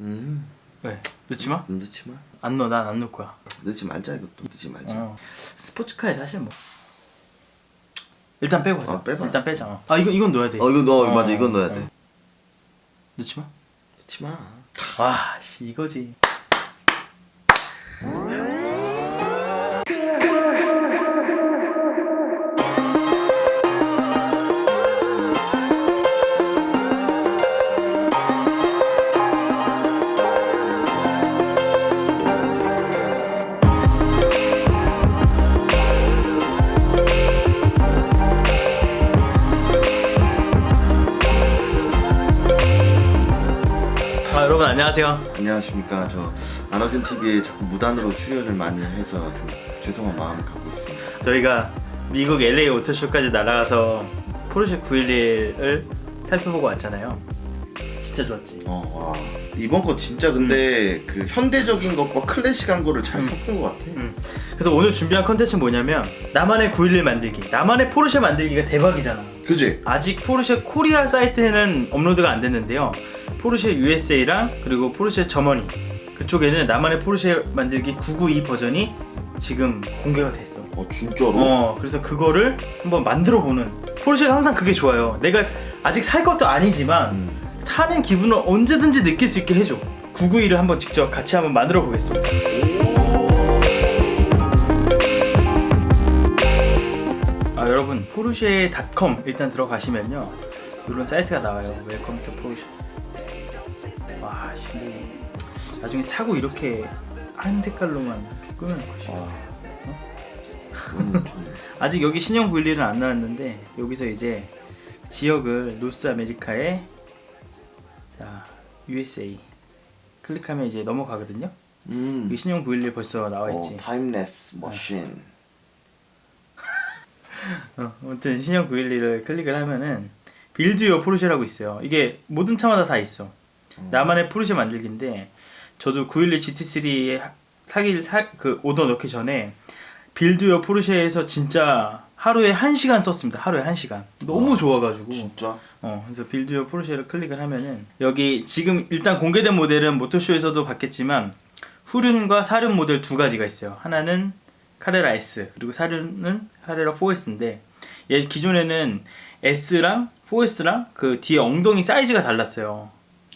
음 왜? 넣지 마? 넣지 마 안 넣어. 난 안 넣을 거야. 넣지 말자 이것도 넣지 말자 어. 스포츠카에 사실 뭐 일단 빼고 하자. 아, 빼봐. 일단 빼자. 어. 아 이거 이건 넣어야 돼. 어 이거 넣어 어, 맞아 이건 어, 넣어야 어. 돼 넣지 마. 넣지 마 와, 씨 이거지. 안녕하세요. 안녕하십니까 저 안어준 TV에 자꾸 무단으로 출연을 많이 해서 좀 죄송한 마음을 갖고 있습니다 저희가 미국 LA 오토쇼까지 날아가서 포르쉐 911을 살펴보고 왔잖아요. 진짜 좋았지. 어, 와 이번 거 진짜 근데 그 현대적인 것과 클래식한 거를 잘 음. 섞은 것 같아 음. 그래서 오늘 준비한 컨텐츠는 뭐냐면 나만의 911 만들기. 나만의 포르쉐 만들기가 대박이잖아. 그지? 아직 포르쉐 코리아 사이트에는 업로드가 안 됐는데요. 포르쉐 USA랑 그리고 포르쉐 저머니 그쪽에는 나만의 포르쉐 만들기 992 버전이 지금 공개가 됐어. 어 진짜로? 어, 그래서 그거를 한번 만들어 보는. 포르쉐가 항상 그게 좋아요. 내가 아직 살 것도 아니지만 음. 사는 기분을 언제든지 느낄 수 있게 해줘. 991을 한번 직접 같이 한번 만들어 보겠습니다. 아 여러분 포르쉐.com 일단 들어가시면요 이런 사이트가 나와요. 웰컴 투 포르쉐. 와, 씨, 뭐, 나중에 차고 이렇게 한 색깔로만 이렇게 꾸며놓고 싶어. 와 이거는 좀 아직 여기 신형 911은 안 나왔는데 여기서 이제 지역을 노스 아메리카에 자 USA 클릭하면 이제 넘어가거든요. 음. 여기 신형 911 벌써 나와 있지. 어, 타임랩스 머신 어, 아무튼 신형 911을 클릭을 하면은 빌드 요 포르쉐라고 있어요. 이게 모든 차마다 다 있어. 나만의 포르쉐 만들기인데 저도 911 GT3 사기를 사, 그 오더 넣기 전에 빌드 요 포르쉐에서 진짜 하루에 1시간 썼습니다. 하루에 1시간. 너무 와, 좋아가지고. 진짜? 어, 그래서 빌드요 포르쉐를 클릭을 하면은 여기 지금 일단 공개된 모델은 모토쇼에서도 봤겠지만 후륜과 사륜 모델 두 가지가 있어요. 하나는 카레라 S 그리고 사륜은 카레라 4S인데 얘 기존에는 S랑 4S랑 그 뒤에 엉덩이 사이즈가 달랐어요.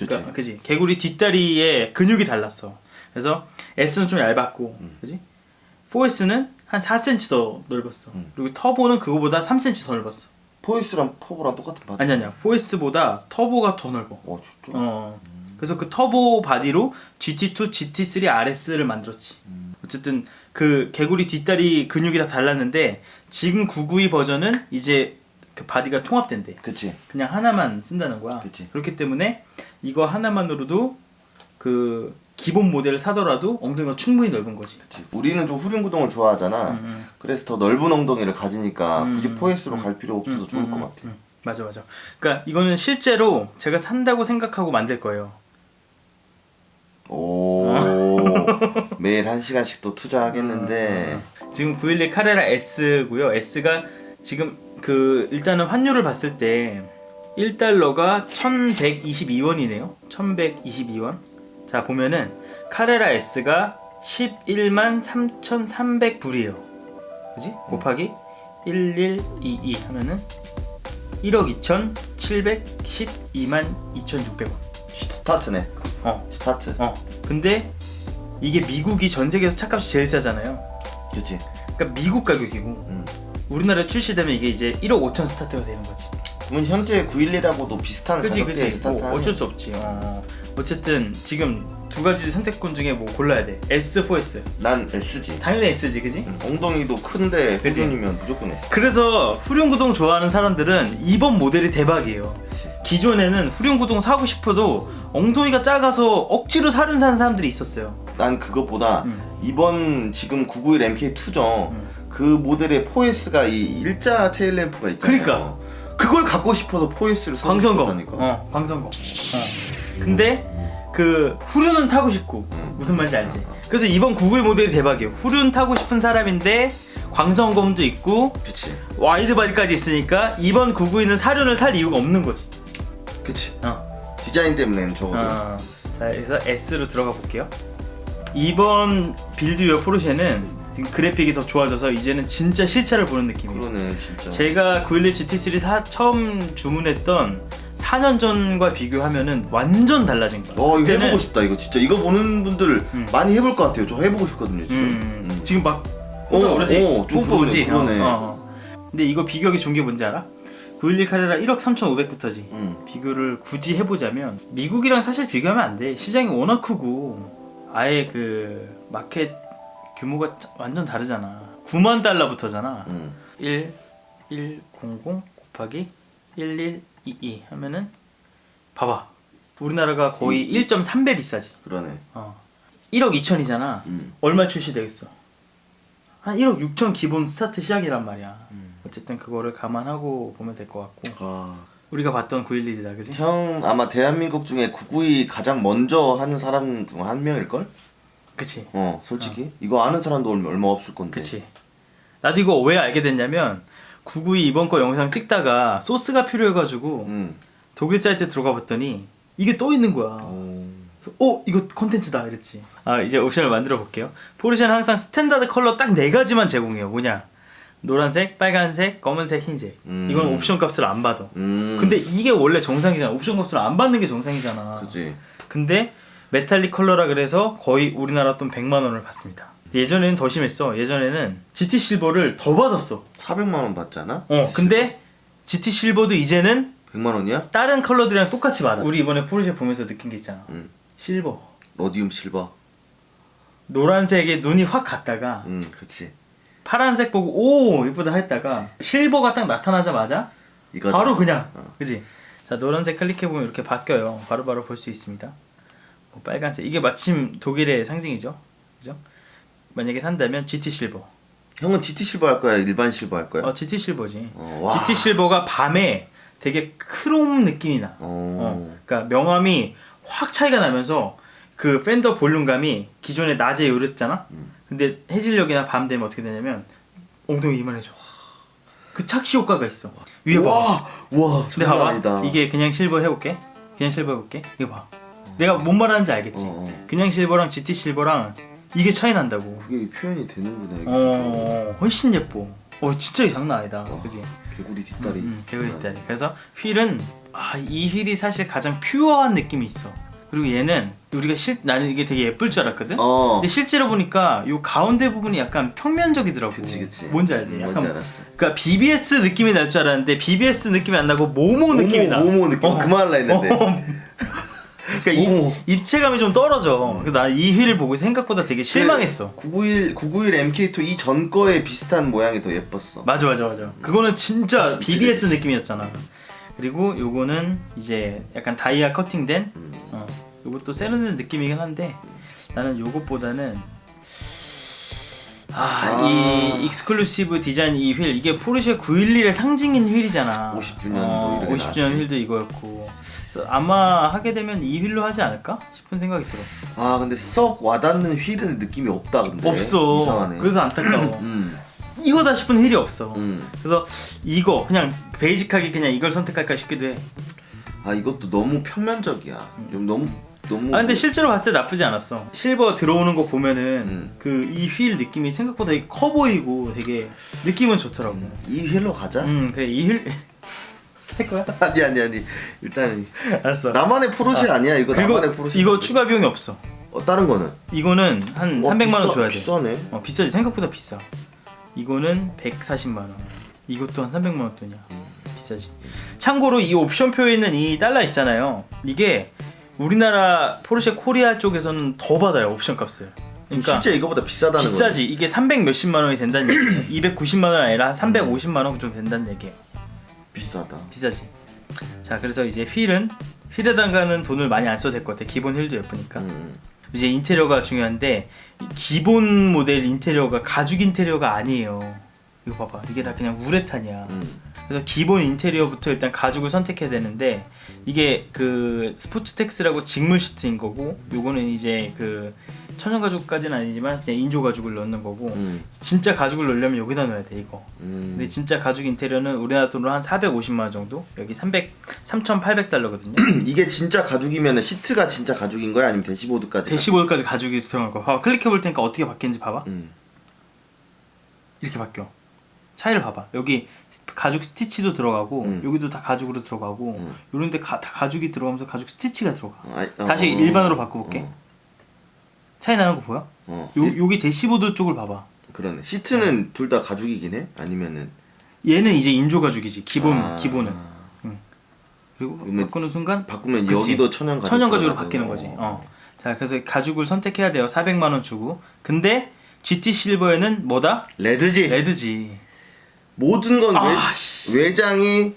그러니까 그지 개구리 뒷다리에 근육이 달랐어. 그래서 S는 좀 얇았고, 그지? 4S는 한 4cm 더 넓었어. 음. 그리고 터보는 그거보다 3cm 더 넓었어. 포이스랑 퍼브랑 똑같은 바디 아니 아니야. 4S보다 터보가 더 넓어. 어 진짜? 어. 그래서 그 터보 바디로 GT2, GT3 RS를 만들었지. 어쨌든 그 개구리 뒷다리 근육이 다 달랐는데 지금 992 버전은 이제 그 바디가 통합된대. 그치 그냥 하나만 쓴다는 거야. 그치. 그렇기 때문에 이거 하나만으로도 그 기본 모델을 사더라도 엉덩이가 충분히 넓은 거지. 그치 우리는 좀 후륜 구동을 좋아하잖아 음. 그래서 더 넓은 엉덩이를 가지니까 음, 굳이 포이스로 음, 갈 필요 없어서 음, 좋을 음, 것 음, 같아 음. 맞아 맞아. 그러니까 이거는 실제로 제가 산다고 생각하고 만들 거예요. 오 매일 한 시간씩 또 투자하겠는데 지금 911 카레라 S고요. S가 지금 그 일단은 환율을 봤을 때 1달러가 1122원이네요. 1122원. 자, 보면은 카레라 S가 11만 3,300불이에요. 그지? 곱하기 1122 하면은 1억 2,712만 2,600원. 스타트네 어. 스타트 어. 근데 이게 미국이 전 세계에서 차값이 제일 싸잖아요. 그치 그러니까 미국 가격이고 음. 우리나라에 출시되면 이게 이제 1억 5천 스타트가 되는 거지. 그러면 현재 911하고도 비슷한 그지 가격대에 그지. 스타트 뭐 어쩔 수 없지. 어. 어쨌든 지금 두 가지 선택권 중에 뭐 골라야 돼. S, 4S. 난 S지 당연히 S지, 그지? 음, 엉덩이도 큰데. 후륜이면 무조건 S 그래서 후륜 구동 좋아하는 사람들은 이번 모델이 대박이에요. 그치 기존에는 후륜 구동 사고 싶어도 엉덩이가 작아서 억지로 사륜 사는 사람들이 있었어요. 난 그것보다 음. 이번 지금 991 MK2정 그 모델의 4S가 이 일자 테일 램프가 있잖아요. 그러니까. 그걸 갖고 싶어서 4S를 사고 광선검. 싶었다니까. 어, 광선검. 어. 근데 그 후륜은 타고 싶고 음. 무슨 말인지 알지? 그래서 이번 991 모델이 대박이에요. 후륜 타고 싶은 사람인데 광선검도 있고 그치. 와이드 바디까지 있으니까 이번 991는 사륜을 살 이유가 없는 거지. 그치. 어. 디자인 때문에는 적어도. 어. 자 그래서 S로 들어가 볼게요. 이번 빌드웨어 포르쉐는 지금 그래픽이 더 좋아져서 이제는 진짜 실차를 보는 느낌이에요. 그러네 진짜. 제가 911 GT3 사, 처음 주문했던 4년 전과 비교하면은 완전 달라진 거예요. 어 이거 그때는 해보고 싶다 이거 진짜 이거 보는 분들 음. 많이 해볼 것 같아요. 저 해보고 싶거든요 지금. 음, 음. 지금 막 어, 어, 좀 pom프 오지. 그러네, 그러네. 어, 어. 근데 이거 비교하기 좋은 게 뭔지 알아? 911 카레라 1억 3,500부터지. 음. 비교를 굳이 해보자면 미국이랑 사실 비교하면 안 돼. 시장이 워낙 크고 아예 그 마켓 규모가 짜- 완전 다르잖아. 9만 달러부터잖아. 음. 1 1 0 0 곱하기 1 1 2 2 하면은 봐봐. 우리나라가 거의 1.3배 비싸지. 그러네. 어. 1억 2천이잖아. 음. 얼마 출시되겠어? 한 1억 6천 기본 스타트 시작이란 말이야. 음. 어쨌든 그거를 감안하고 보면 될 것 같고 아. 우리가 봤던 911이다, 그지? 형 아마 대한민국 중에 992 가장 먼저 하는 사람 중 한 명일 걸? 그치? 어 솔직히 이거 아는 사람도 얼마, 얼마 없을 건데. 그치? 나도 이거 왜 알게 됐냐면 992 이번 거 영상 찍다가 소스가 필요해가지고 음. 독일 사이트 들어가 봤더니 이게 떠 있는 거야. 어. 그래서 어 이거 콘텐츠다 이랬지. 아 이제 옵션을 만들어 볼게요. 포르쉐는 항상 스탠다드 컬러 딱 네 가지만 제공해요. 뭐냐? 노란색, 빨간색, 검은색, 흰색. 음. 이건 옵션 값을 안 받아. 음. 근데 이게 원래 정상이잖아. 옵션 값을 안 받는 게 정상이잖아. 그지. 근데 메탈릭 컬러라 그래서 거의 우리나라 돈 100만 원을 받습니다. 예전에는 더 심했어. 예전에는 GT 실버를 더 받았어. 400만 원 받잖아. 어, 근데 GT 실버도 이제는 100만 원이야? 다른 컬러들이랑 똑같이 받아. 우리 이번에 포르쉐 보면서 느낀 게 있잖아. 음. 실버. 로디움 실버. 노란색에 눈이 확 갔다가 음, 그치. 파란색 보고 오 이쁘다 했다가 실버가 딱 나타나자마자 이거 바로 그냥 어. 그지 자 노란색 클릭해 보면 이렇게 바뀌어요 바로바로 볼 수 있습니다 뭐 빨간색 이게 마침 독일의 상징이죠 그죠 만약에 산다면 GT 실버 형은 GT 실버 할 거야? 일반 실버 할 거야? 어 GT 실버지 어, 와. GT 실버가 밤에 되게 크롬 느낌이 나 어. 어, 그러니까 명암이 확 차이가 나면서 그 팬더 볼륨감이 기존에 낮에 요랬잖아. 음. 근데 해질녘이나 밤 되면 어떻게 되냐면 엉덩이 이만해져. 그 착시 효과가 있어. 위에 봐. 와, 와, 근데 봐봐. 아니다. 이게 그냥 실버 해볼게. 그냥 실버 해볼게. 이거 봐. 내가 뭔 말하는지 알겠지. 어, 어. 그냥 실버랑 GT 실버랑 이게 차이 난다고. 그게 표현이 되는구나. 여기 어, 훨씬 예뻐. 어, 진짜 장난 아니다. 와. 그지? 개구리 뒷다리. 음, 개구리 뒷다리. 그래서 휠은 아, 이 휠이 사실 가장 퓨어한 느낌이 있어. 그리고 얘는 우리가 실 나는 이게 되게 예쁠 줄 알았거든. 어. 근데 실제로 보니까 요 가운데 부분이 약간 평면적이더라고. 그치 그치. 뭔지 알지? 음, 약간 뭔지 알았어. 그러니까 BBS 느낌이 날 줄 알았는데 BBS 느낌이 안 나고 모모 느낌이 나. 모모 느낌. 어. 그만 할라 했는데. 어. 그러니까. 입, 입체감이 좀 떨어져. 나이 휠을 보고 생각보다 되게 실망했어. 991 991 MK2 이 전 거에 비슷한 모양이 더 예뻤어. 맞아 맞아 맞아. 그거는 진짜 BBS 느낌이었잖아. 그리고 요거는 이제 약간 다이아 커팅된 음. 어, 요것도 세련된 느낌이긴 한데 나는 요것보다는 아, 아. 이 익스클루시브 디자인 이 휠 이게 포르쉐 911의 상징인 휠이잖아. 50주년 어, 도 이렇게 50주년 나왔지. 휠도 이거였고. 그래서 아마 하게 되면 이 휠로 하지 않을까 싶은 생각이 들어. 아 근데 썩 와닿는 휠은 느낌이 없다 근데. 없어. 네, 이상하네. 그래서 안타까워. 음. 이거다 싶은 휠이 없어. 음. 그래서 이거 그냥 베이직하게 그냥 이걸 선택할까 싶기도 해. 아 이것도 너무 평면적이야. 좀 너무 너무. 아 근데 실제로 봤을 때 나쁘지 않았어. 실버 들어오는 거 보면은 음. 그 이 휠 느낌이 생각보다 되게 커 보이고 되게 느낌은 좋더라고. 이 휠로 가자. 음 그래 이 휠. 살 거야? 아니 아니 아니. 일단 알았어. 나만의 포르쉐 아, 니야 이거 그리고 나만의 포르쉐. 이거 추가 비용이 없어. 어 다른 거는? 이거는 한 와, 300만 원 비싸- 줘야 돼. 비싸네. 어 비싸지 생각보다 비싸. 이거는 140만 원. 이것도 한 300만 원 돈이야. 비싸지. 참고로 이 옵션표에 있는 이 달러 있잖아요. 이게 우리나라 포르쉐 코리아 쪽에서는 더 받아요 옵션 값을. 그러니까 실제 이거보다 비싸다는 거. 비싸지. 이게 300 몇십만 원이 된다는 얘기예요. 290만 원 아니라 한 350만 원 정도 된다는 얘기예요. 비싸다. 비싸지. 자, 그래서 이제 휠은 휠에다가는 돈을 많이 안 써도 될 것 같아. 기본 휠도 예쁘니까. 음. 이제 인테리어가 중요한데 이 기본 모델 인테리어가 가죽 인테리어가 아니에요. 이거 봐봐. 이게 다 그냥 우레탄이야. 음. 그래서 기본 인테리어부터 일단 가죽을 선택해야 되는데 이게 그 스포츠텍스라고 직물 시트인 거고 요거는 이제 그 천연 가죽까지는 아니지만 그냥 인조 가죽을 넣는 거고 음. 진짜 가죽을 넣으려면 여기다 넣어야 돼 이거. 음. 근데 진짜 가죽 인테리어는 우리나라 돈으로 한 450만 원 정도. 여기 300 3,800달러거든요. 이게 진짜 가죽이면 시트가 진짜 가죽인 거야 아니면 대시보드까지? 대시보드까지 가죽이 들어갈 거. 봐봐. 클릭해 볼 테니까 어떻게 바뀌는지 봐봐. 음. 이렇게 바뀌어. 차이를 봐봐. 여기 가죽 스티치도 들어가고 음. 여기도 다 가죽으로 들어가고 음. 요런데 가, 다 가죽이 들어가면서 가죽 스티치가 들어가. 아, 어, 다시 어, 일반으로 바꿔볼게. 어, 차이 나는 거 보여? 어. 요 여기 대시보드 쪽을 봐봐. 그러네. 시트는 둘 다 가죽이긴 해? 아니면은 얘는 이제 인조 가죽이지. 기본 아. 기본은. 그리고 그러면 바꾸는 순간 바꾸면 그치. 여기도 천연 가죽 천연 가죽으로 들어가고. 바뀌는 거지. 어. 자, 그래서 가죽을 선택해야 돼요. 400만 원 주고. 근데 GT 실버에는 뭐다? 레드지. 레드지. 모든 건 아, 외, 외장이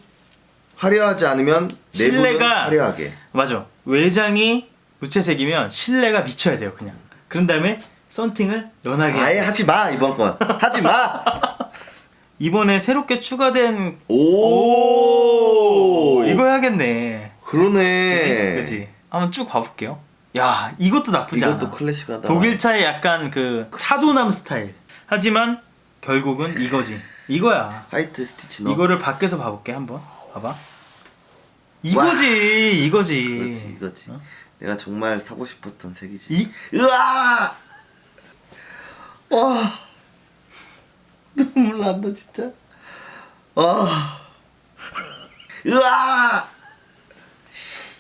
화려하지 않으면 내부는 실내가- 화려하게. 맞아. 외장이 무채색이면 실내가 미쳐야 돼요, 그냥. 그런 다음에 썬팅을 연하게. 아예 하지 마 이번 건. 하지 마. 이번에 새롭게 추가된 오. 이거 해야겠네. 그러네. 그지? 한번 쭉 봐볼게요. 야, 이것도 나쁘지 이것도 않아. 클래식하다. 독일차의 약간 그 차도남 스타일. 하지만 결국은 이거지. 이거야. 화이트 스티치 넣어. 이거를 밖에서 봐볼게 한번. 봐봐. 이거지, 이거지. 그렇지 이거지. 어? 내가 정말 사고 싶었던 색이지. 이 으아! 와 눈물 난다 진짜. 아 으아!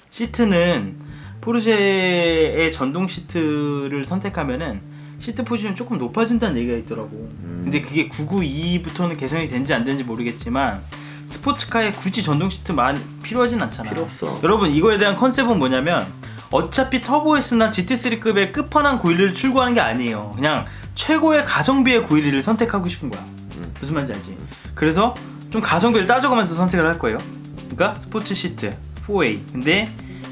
시트는 포르쉐의 전동 시트를 선택하면은 시트 포지션이 조금 높아진다는 얘기가 있더라고. 음. 근데 그게 992부터는 개선이 된지 안 된지 모르겠지만 스포츠카에 굳이 전동 시트만 필요하진 않잖아. 필요 없어. 여러분 이거에 대한 컨셉은 뭐냐면 어차피 터보 S나 GT3급의 끝판왕 911을 출고하는 게 아니에요. 그냥 최고의 가성비의 911을 선택하고 싶은 거야. 음. 무슨 말인지 알지? 그래서 좀 가성비를 따져가면서 선택을 할 거예요. 그러니까 스포츠 시트 4A. 근데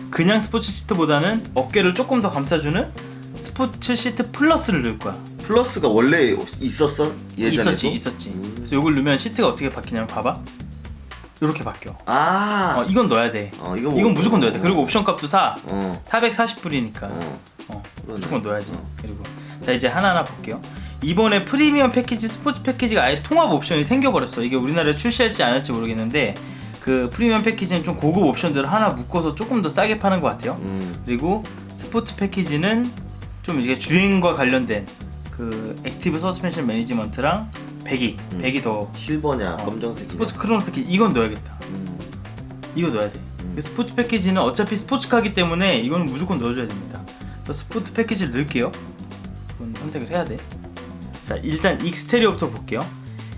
그냥 스포츠 시트보다는 어깨를 조금 더 감싸주는 스포츠 시트 플러스를 넣을 거야. 플러스가 원래 있었어? 예전에도? 있었지, 있었지. 음. 그래서 이걸 넣으면 시트가 어떻게 바뀌냐면 봐봐. 이렇게 바뀌어. 아. 어, 이건 넣어야 돼. 어, 이거 뭐- 이건 무조건 넣어야 돼. 그리고 옵션 값도 사. 어. 440불이니까. 어. 어. 무조건 넣어야지. 어. 그리고 자 이제 하나하나 볼게요. 이번에 프리미엄 패키지, 스포츠 패키지가 아예 통합 옵션이 생겨버렸어. 이게 우리나라에 출시할지 안 할지 모르겠는데 그 프리미엄 패키지는 좀 고급 옵션들을 하나 묶어서 조금 더 싸게 파는 것 같아요. 음. 그리고 스포츠 패키지는 좀 이게 주행과 관련된 그 액티브 서스펜션 매니지먼트랑 배기, 음. 배기 더 실버냐 어, 검정색이냐. 스포츠 크로노 패키지 이건 넣어야겠다. 음. 이거 넣어야 돼. 음. 그 스포츠 패키지는 어차피 스포츠카기 때문에 이거는 무조건 넣어줘야 됩니다. 그래서 스포츠 패키지를 넣을게요. 그건 선택을 해야 돼. 자 일단 익스테리어부터 볼게요.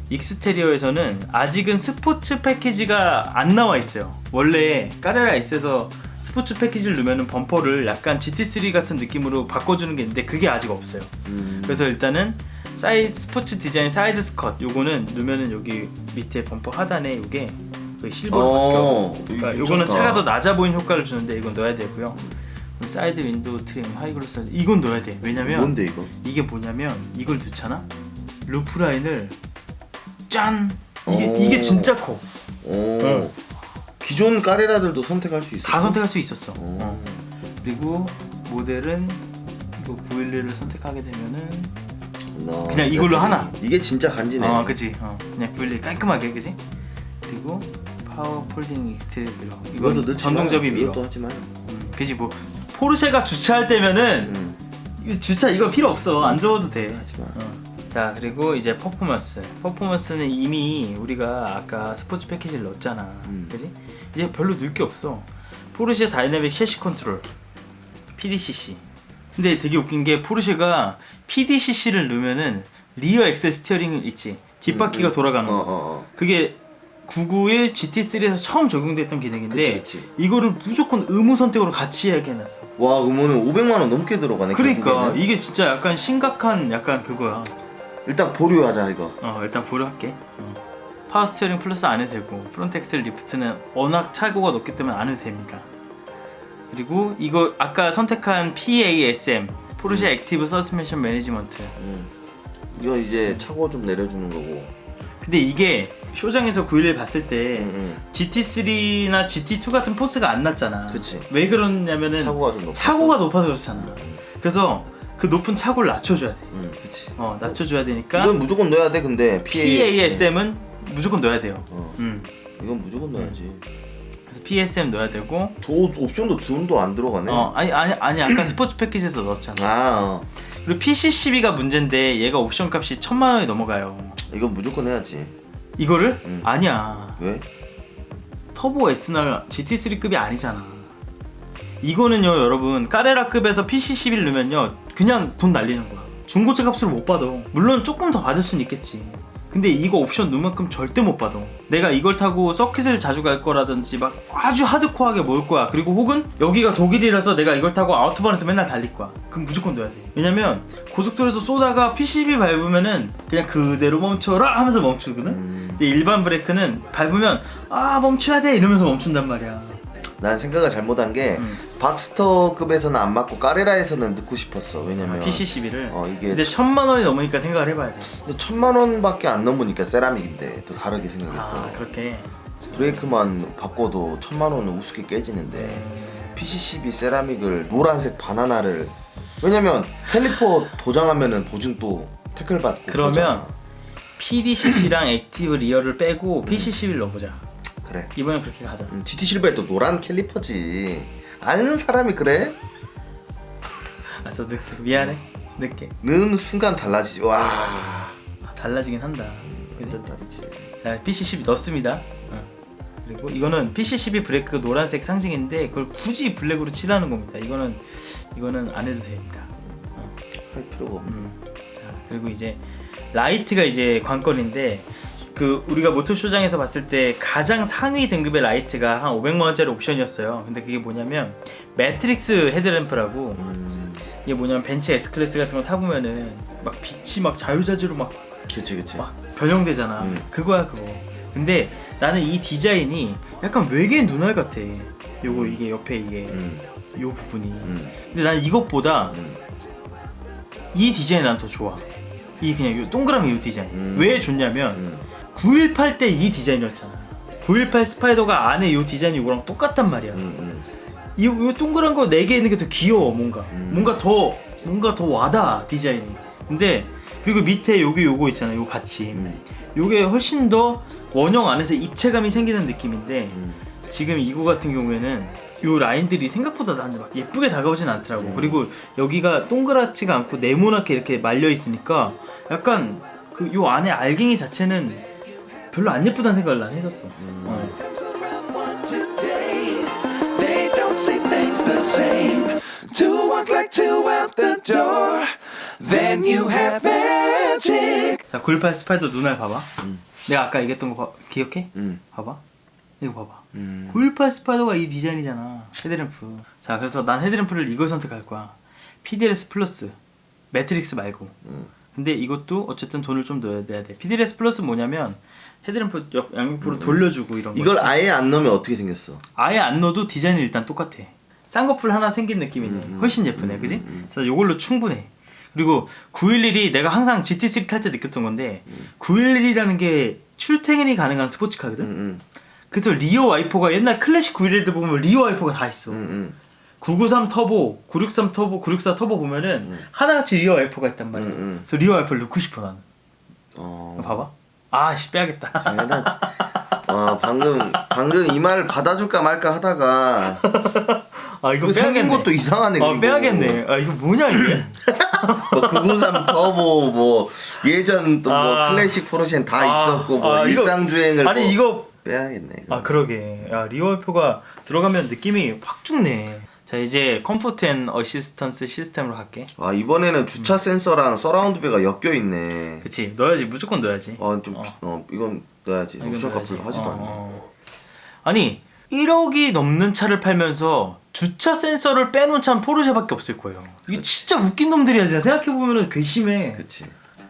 익스테리어에서는 아직은 스포츠 패키지가 안 나와 있어요. 원래 까레라 S에서 스포츠 패키지를 넣으면 범퍼를 약간 GT3 같은 느낌으로 바꿔주는 게 있는데 그게 아직 없어요. 음. 그래서 일단은 사이드 스포츠 디자인 사이드 스컷 요거는 넣으면은 여기 밑에 범퍼 하단에 요게 그 실버로 어, 바뀌어. 그러니까 괜찮다. 요거는 차가 더 낮아 보이는 효과를 주는데 이건 넣어야 되고요. 사이드 윈도우 트림, 하이글로스 이건 넣어야 돼. 왜냐면 뭔데 이거? 이게 뭐냐면 이걸 넣잖아. 루프 라인을 짠 이게 오. 이게 진짜 커. 오. 어. 기존 까레라들도 선택할 수 있어. 다 선택할 수 있었어. 오. 어. 그리고 모델은 이거 911을 선택하게 되면은 나- 그냥 이걸로 하나. 이게 진짜 간지네. 어, 그지. 어, 그냥 911 깔끔하게, 그지? 그리고 파워 폴딩 익스테리어 이것도 이건 넣지 전동접이 마요. 이것도 하지 마요. 음, 그지 뭐 포르쉐가 주차할 때면은 음. 주차 이거 필요 없어. 안 접어도 돼. 하지 마. 어. 자 그리고 이제 퍼포먼스 퍼포먼스는 이미 우리가 아까 스포츠 패키지를 넣었잖아 음. 그지 이제 별로 넣을 게 없어 포르쉐 다이내믹 캐시 컨트롤 PDCC 근데 되게 웃긴 게 포르쉐가 PDCC를 넣으면은 리어 엑셀 스티어링 있지 뒷바퀴가 음, 돌아가는 어, 거 어, 어. 그게 991 GT3에서 처음 적용됐던 기능인데 그치, 그치. 이거를 무조건 의무 선택으로 같이 하게 해놨어 와, 그러면은 500만 원 넘게 들어가네. 그러니까 결국에는. 이게 진짜 약간 심각한 약간 그거야 일단 보류하자 이거. 어 일단 보류할게 어. 파워 스티어링 플러스 안 해도 되고 프론트 엑셀 리프트는 워낙 차고가 높기 때문에 안 해도 됩니다 그리고 이거 아까 선택한 PASM 포르쉐 액티브 서스펜션 매니지먼트 음. 이거 이제 차고 좀 내려주는 거고. 근데 이게 쇼장에서 911 봤을 때 음, 음. GT3나 GT2 같은 포스가 안 났잖아 그치. 왜 그러냐면은 차고가 좀 높아. 차고가 높아서 그렇잖아 그래서 그 높은 차고를 낮춰줘야 돼. 음, 그치. 어 낮춰줘야 되니까 이건 무조건 넣어야 돼 근데 PASM은 무조건 넣어야 돼요. 어, 음. 이건 무조건 넣어야지. 그래서 PASM 넣어야 되고 도 옵션도 돈도 안 들어가네. 어 아니 아니 아니 아까 스포츠 패키지에서 넣었잖아. 아, 어. 그리고 PC12가 문제인데 얘가 옵션 값이 천만 원이 넘어가요. 이건 무조건 해야지. 이거를 음. 아니야. 왜? 터보 S날 GT3급이 아니잖아. 이거는요, 여러분 까레라급에서 PC11 넣으면요, 그냥 돈 날리는 거야. 중고차 값으로 못 받아. 물론 조금 더 받을 수는 있겠지. 근데 이거 옵션 넣은 만큼 절대 못 받아. 내가 이걸 타고 서킷을 자주 갈 거라든지 막 아주 하드코어하게 몰 거야. 그리고 혹은 여기가 독일이라서 내가 이걸 타고 아우토반에서 맨날 달릴 거야. 그럼 무조건 넣어야 돼. 왜냐면 고속도로에서 쏘다가 PC12 밟으면은 그냥 그대로 멈춰라 하면서 멈추거든. 음, 근데 일반 브레이크는 밟으면 아 멈춰야 돼 이러면서 멈춘단 말이야. 난 생각을 잘못한 게 음. 박스터급에서는 안 맞고 까레라에서는 넣고 싶었어. 왜냐면 PC11을. 어 이게 근데 천만 원이 넘으니까 생각을 해봐야 돼. 근데 천만 원밖에 안 넘으니까 세라믹인데 또 다르게 생각했어. 아 그렇게. 브레이크만 바꿔도 천만 원은 우습게 깨지는데 PC12 세라믹을 노란색 바나나를 왜냐면 캘리퍼 도장하면은 보증 또 태클 받고 그러면 그러잖아. PDCC랑 액티브 리어를 빼고 PC11 넣어보자. 그래 이번엔 그렇게 가자. 음, GT 실버에 또 노란 캘리퍼지 아는 사람이 그래? 알았어 늦게 미안해 늦게. 는 순간 달라지지 와 아, 달라지긴 한다. 그지? 완전 다르지 자 PC12 넣습니다. 어. 그리고 이거는 PC12 브레이크 노란색 상징인데 그걸 굳이 블랙으로 칠하는 겁니다. 이거는 이거는 안 해도 됩니다. 할 필요가 없네 음. 자, 그리고 이제 라이트가 이제 관건인데 그 우리가 모토 쇼장에서 봤을 때 가장 상위 등급의 라이트가 한 500만 원짜리 옵션이었어요. 근데 그게 뭐냐면 매트릭스 헤드램프라고 음, 이게 뭐냐면 벤츠 S 클래스 같은 거 타보면은 막 빛이 막 자유자재로 막, 그치 그치 막 변형되잖아. 음. 그거야 그거. 근데 나는 이 디자인이 약간 외계인 눈알 같아. 요거 이게 옆에 이게 음, 요 부분이. 음, 근데 나는 이것보다 음. 이 디자인이 난 더 좋아. 이 그냥 요 동그라미 요 디자인. 음. 왜 좋냐면 음. 918 때 이 디자인이었잖아. 918 스파이더가 안에 요 디자인이 이거랑 똑같단 말이야. 음, 음. 이, 요 동그란 거 4개 있는 게 더 귀여워 뭔가. 음. 뭔가 더 뭔가 더 와다 디자인이. 근데 그리고 밑에 여기 요거 있잖아. 요 받침. 음, 요게 훨씬 더 원형 안에서 입체감이 생기는 느낌인데 음. 지금 이거 같은 경우에는 요 라인들이 생각보다 나한테 막 예쁘게 다가오진 않더라고. 음. 그리고 여기가 동그랗지가 않고 네모나게 이렇게 말려 있으니까 약간 그 요 안에 알갱이 자체는 별로 안 예쁘다는 생각을 난 했었어. 음. 어. comes around one today. They don't see things the same. To walk like two out the door. Then you have magic. 자, 918 스파이더 눈알 봐봐. 음. 내가 아까 얘기했던 거 봐- 기억해? 음. 봐봐. 이거 봐봐. 음. 918 스파이더가 이 디자인이잖아. 헤드램프. 자, 그래서 난 헤드램프를 이걸 선택할 거야. PDLS 플러스. 매트릭스 말고. 음. 근데 이것도 어쨌든 돈을 좀 넣어야 돼. PDLS 플러스 뭐냐면 헤드램프 옆 양옆으로 돌려주고 이런 거. 음. 이걸 있지. 아예 안 넣으면 어떻게 생겼어? 아예 안 넣어도 디자인이 일단 똑같아. 쌍꺼풀 하나 생긴 느낌이네. 음, 훨씬 예쁘네, 그지? 음, 음. 그래서 이걸로 충분해. 그리고 911이 내가 항상 GT3 탈 때 느꼈던 건데 음. 911이라는 게 출퇴근이 가능한 스포츠카거든. 그래서 리어 와이퍼가 옛날 클래식 911들 보면 리어 와이퍼가 다 있어. 응, 응. 993 터보, 963 터보, 964 터보 보면은 하나같이 리어 와이퍼가 있단 말이야. 음, 음. 그래서 리어 와이퍼를 넣고 싶어 나는. 어. 봐봐. 아씨 빼야겠다. 당연하지. 와 방금 방금 이말 받아줄까 말까 하다가 아 이거 생긴 빼야겠네. 것도 이상하네. 아 그리고. 빼야겠네. 아 이거 뭐냐 이게? 뭐 993 터보 뭐 예전 또 뭐 아. 클래식 포르쉐는 다 아, 있었고 뭐 아, 이거- 일상 주행을 아니 뭐 이거 빼야겠네. 이거. 아 그러게. 야 와이퍼가 들어가면 느낌이 확 죽네. 자 이제 컴포트 앤 어시스턴스 시스템으로 갈게. 아 이번에는 주차 센서랑 서라운드 배가 엮여 있네. 그치 넣어야지 무조건 넣어야지. 아 좀 어. 어. 이건 넣어야지. 아, 이건 옵션 넣어야지. 값을 하지도 어, 않네. 어. 아니 1억이 넘는 차를 팔면서 주차 센서를 빼놓은 차는 포르쉐밖에 없을 거예요. 이게 진짜 웃긴 놈들이야 진짜 생각해 보면은 괘씸해. 그치.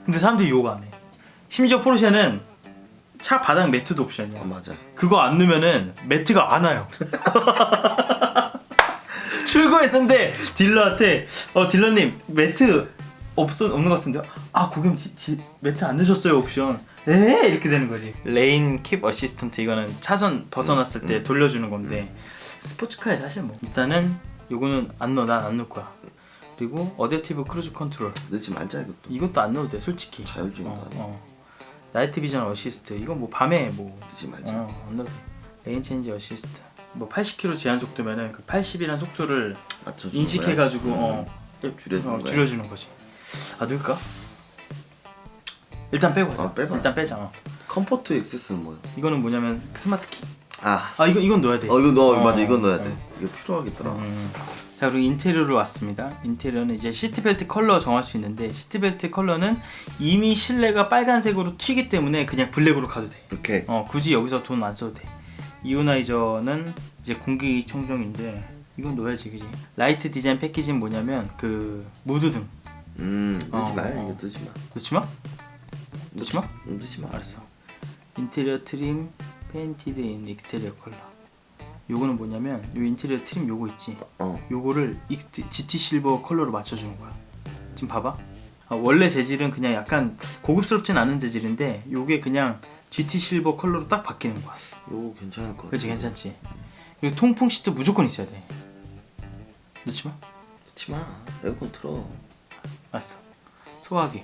근데 사람들이 욕 안 해. 심지어 포르쉐는 차 바닥 매트도 옵션이야. 아 맞아. 그거 안 넣으면은 매트가 안 와요. 출고했는데 딜러한테 어 딜러님 매트 없어 없는 것 같은데 아 고객님 디, 디, 매트 안 넣으셨어요 옵션. 에 이렇게 되는 거지. 레인 킵 어시스턴트 이거는 차선 벗어났을 때 돌려주는 건데 스포츠카에 사실 뭐 일단은 요거는 안 넣어 난 안 넣을 거야. 그리고 어댑티브 크루즈 컨트롤. 넣지 말자 이것도. 이것도 안 넣어도 돼 솔직히. 자율주행도 어. 어. 나이트 비전 어시스트. 이건 뭐 밤에 뭐 넣지 말자. 어, 안 넣어도 돼. 레인 체인지 어시스트 뭐 80km 제한 속도면은 그 80이라는 속도를 맞춰주는 인식해가지고 거야? 어, 음. 줄여주는 어, 거야. 줄여주는 거지 아 넣을까? 일단 빼고 하자 아, 빼봐. 일단 빼자 어. 컴포트 액세스는 뭐야? 이거는 뭐냐면 스마트 키. 아, 아 이거 이건 넣어야 돼. 어 이거 넣어 어, 맞아 이건 넣어야 어. 돼. 이거 필요하겠더라. 음. 자 그리고 인테리어로 왔습니다. 인테리어는 이제 시트벨트 컬러 정할 수 있는데 시트벨트 컬러는 이미 실내가 빨간색으로 튀기 때문에 그냥 블랙으로 가도 돼. 이렇게. 어 굳이 여기서 돈 안 써도 돼. 이오나이저는 이제 공기 청정인데 이건 넣어야지 그지. 라이트 디자인 패키지는 뭐냐면 그 무드등 음 넣지 어, 마 어. 이거 넣지 마. 넣지 마. 넣지 마. 음, 넣지 마. 알았어. 인테리어 트림 페인티드 인 익스테리어 컬러. 요거는 뭐냐면 요 인테리어 트림 요거 있지. 어. 요거를 익스트, GT 실버 컬러로 맞춰주는 거야. 지금 봐봐. 아, 원래 재질은 그냥 약간 고급스럽진 않은 재질인데 요게 그냥 GT 실버 컬러로 딱 바뀌는 거야. 요거 괜찮을 것 같아. 그렇지 괜찮지. 그리고 통풍 시트 무조건 있어야 돼. 넣지 마. 넣지 마. 에어컨 틀어. 알았어. 소화기.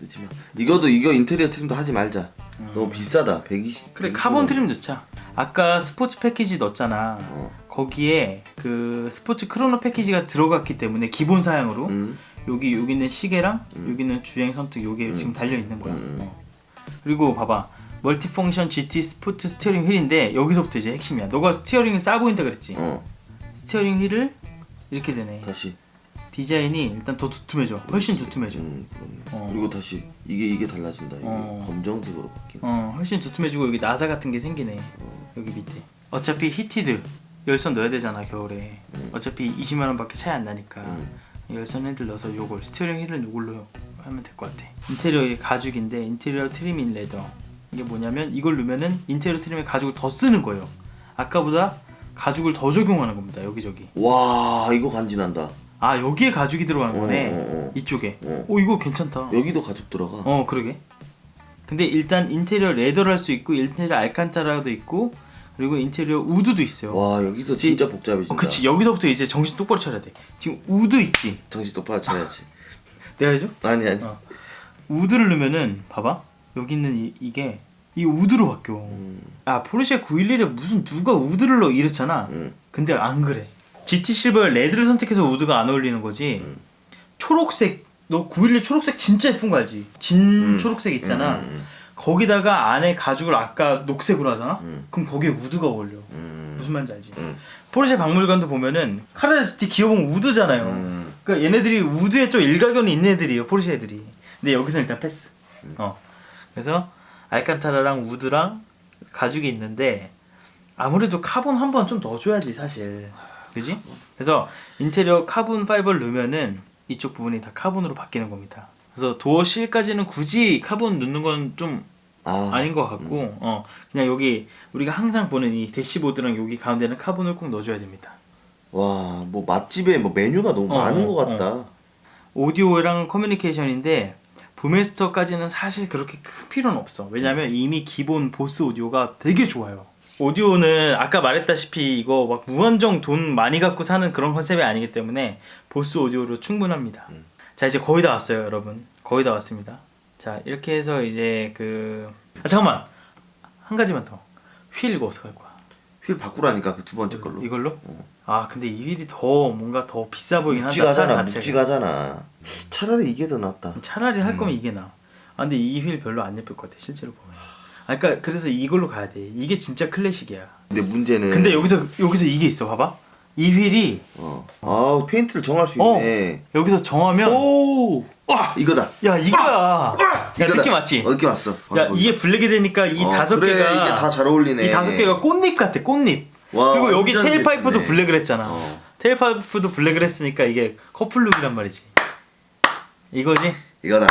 넣지 마. 이거도 이거 인테리어 트림도 하지 말자. 너무 비싸다. 120. 음. 그래 120 카본 원. 트림 넣자. 아까 스포츠 패키지 넣었잖아. 어. 거기에 그 스포츠 크로노 패키지가 들어갔기 때문에 기본 사양으로 음. 여기 여기는 시계랑 여기는 주행 선택 요게 지금 달려 있는 거야. 어. 그리고 봐봐 멀티펑션 GT 스포츠 스티어링 휠인데 여기서부터 이제 핵심이야. 너가 스티어링을 싸 보인다 그랬지. 어. 스티어링 휠을 이렇게 되네. 다시. 디자인이 일단 더 두툼해져. 훨씬 두툼해져. 음. 그럼요. 어. 그리고 다시 이게 이게 달라진다. 이게 어. 검정색으로 바뀌는. 어, 훨씬 두툼해지고 여기 나사 같은 게 생기네. 여기 밑에. 어차피 히티드 열선 넣어야 되잖아 겨울에. 어차피 20만 원밖에 차이 안 나니까 음. 열선 핸들 넣어서 요걸 스티어링 휠은 요걸로 하면 될 것 같아. 인테리어 가죽인데 인테리어 트림인 레더. 이게 뭐냐면 이걸 넣으면은 인테리어 트림에 가죽을 더 쓰는 거예요. 아까보다 가죽을 더 적용하는 겁니다. 여기저기. 와 이거 간지난다. 아 여기에 가죽이 들어가는 거네. 어, 어, 어. 이쪽에. 어. 오 이거 괜찮다. 여기도 가죽 들어가. 어 그러게 근데 일단 인테리어 레더를 할 수 있고 인테리어 알칸타라도 있고 그리고 인테리어 우드도 있어요 와 여기서 진짜 복잡해진다. 어, 그치 여기서부터 이제 정신 똑바로 차려야 돼 지금 우드 있지 정신 똑바로 차려야지. 내가 해줘? 아니 아니. 어. 우드를 넣으면은 봐봐 여기 있는 이, 이게 이 우드로 바뀌어 음. 아 포르쉐 911에 무슨 누가 우드를 넣어 이랬잖아 음. 근데 안 그래 GT 실버 레드를 선택해서 우드가 안 어울리는 거지 음. 초록색 너 911 초록색 진짜 예쁜 거 알지? 진 음. 초록색 있잖아 음, 음, 거기다가 안에 가죽을 아까 녹색으로 하잖아? 음. 그럼 거기에 우드가 어울려. 음. 무슨 말인지 알지? 음. 포르쉐 박물관도 보면은 카라데스티 기어봉 우드잖아요. 음. 그러니까 얘네들이 우드에 좀 일가견이 있는 애들이에요, 포르쉐 애들이. 근데 여기서 일단 패스. 음. 어. 그래서 알칸타라랑 우드랑 가죽이 있는데 아무래도 카본 한 번 좀 넣어줘야지 사실. 그지? 그래서 인테리어 카본 파이버를 넣으면은 이쪽 부분이 다 카본으로 바뀌는 겁니다. 그래서 도어 실까지는 굳이 카본 넣는 건좀 아. 아닌 것 같고 어 그냥 여기 우리가 항상 보는 이 대시보드랑 여기 가운데는 카본을 꼭 넣어줘야 됩니다. 와, 뭐 맛집에 뭐 메뉴가 너무 어, 많은 어, 것 같다. 오디오랑 커뮤니케이션인데 부메스터까지는 사실 그렇게 큰 필요는 없어. 왜냐면 이미 기본 보스 오디오가 되게 좋아요. 오디오는 아까 말했다시피 이거 막 무한정 돈 많이 갖고 사는 그런 컨셉이 아니기 때문에 보스 오디오로 충분합니다. 자 이제 거의 다 왔어요, 여러분. 거의 다 왔습니다. 자 이렇게 해서 이제 그 아, 잠깐만 한 가지만 더. 휠 이거 어떻게 할 거야? 휠 바꾸라니까 그 두 번째 걸로. 이걸로? 아 근데 이 휠이 더 뭔가 더 비싸 보이긴. 차 묵직하잖아, 자체가. 묵직하잖아. 차라리 이게 더 낫다. 차라리 할 거면 이게 나. 아 근데 이 휠 별로 안 예쁠 것 같아 실제로 보면. 아 그러니까 그래서 이걸로 가야 돼. 이게 진짜 클래식이야. 근데 문제는 근데 여기서 여기서 이게 있어. 봐봐. 이 휠이 어. 아, 페인트를 정할 수 어 있네. 여기서 정하면 오! 와, 이거다. 야 이거야. 야 이거다. 느낌? 어, 느낌 왔어. 야 이게 블랙이 되니까 이 어, 다섯 그래, 개가 이게 다 잘 어울리네. 이 다섯 개가 꽃잎 같아. 꽃잎. 와, 그리고 여기 완전 테일파이프도. 블랙을 했잖아. 어. 테일파이프도 블랙을 했으니까 이게 커플룩이란 말이지. 이거지? 이거다.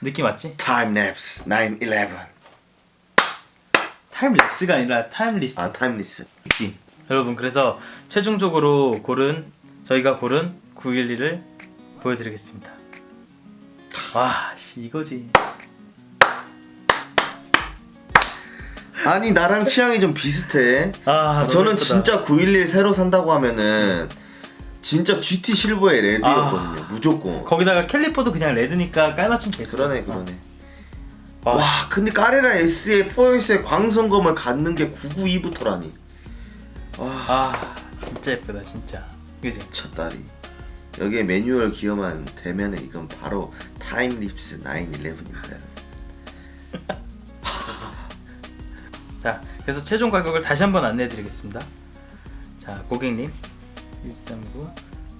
느낌 왔지? 타임 랩스 911. 타임랩스가 아니라 타임리스. 아, 타임리스. 있지. 여러분 그래서 최종적으로 고른 저희가 고른 911을 보여드리겠습니다. 와, 씨, 이거지. 아니, 나랑 취향이 좀 비슷해. 아, 저는 예쁘다. 진짜 911 새로 산다고 하면은 진짜 GT 실버의 레드였거든요. 무조건. 거기다가 캘리퍼도 그냥 레드니까 깔맞춤 됐어. 그러네 그러네. 와. 와 근데 까레라 S의 포엑스의 광선검을 갖는 게 992부터라니. 와 아 진짜 예쁘다 진짜. 그지? 첫다리. 여기에 매뉴얼 기어만 되면은 이건 바로 타임립스 911입니다. 자, 그래서 최종 가격을 다시 한번 안내해 드리겠습니다. 자, 고객님 139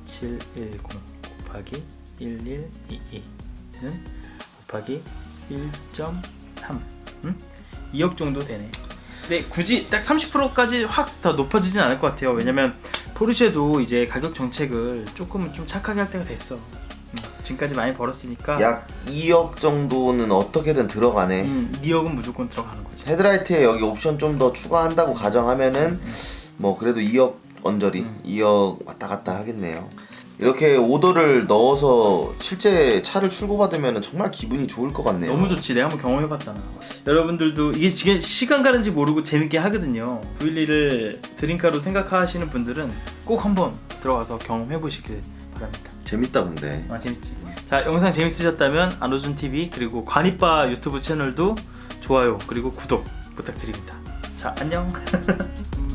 710 곱하기 1122는 곱하기 1.3 음? 2억 정도 되네. 근데 굳이 딱 30%까지 확 더 높아지진 않을 것 같아요. 왜냐면 포르쉐도 이제 가격 정책을 조금은 좀 착하게 할 때가 됐어. 음, 지금까지 많이 벌었으니까 약 2억 정도는 어떻게든 들어가네. 음, 2억은 무조건 들어가는 거지. 헤드라이트에 여기 옵션 좀 더 추가한다고 가정하면은 뭐 그래도 2억 언저리, 음. 2억 왔다 갔다 하겠네요. 이렇게 오더를 넣어서 실제 차를 출고받으면 정말 기분이 좋을 것 같네요. 너무 좋지 내가 한번 경험해봤잖아 여러분들도 이게 지금 시간 가는지 모르고 재밌게 하거든요 V1를 드림카로 생각하시는 분들은 꼭 한번 들어가서 경험해보시길 바랍니다. 재밌다 근데. 아 재밌지. 자 영상 재밌으셨다면 안호준TV 그리고 관이빠 유튜브 채널도 좋아요 그리고 구독 부탁드립니다. 자 안녕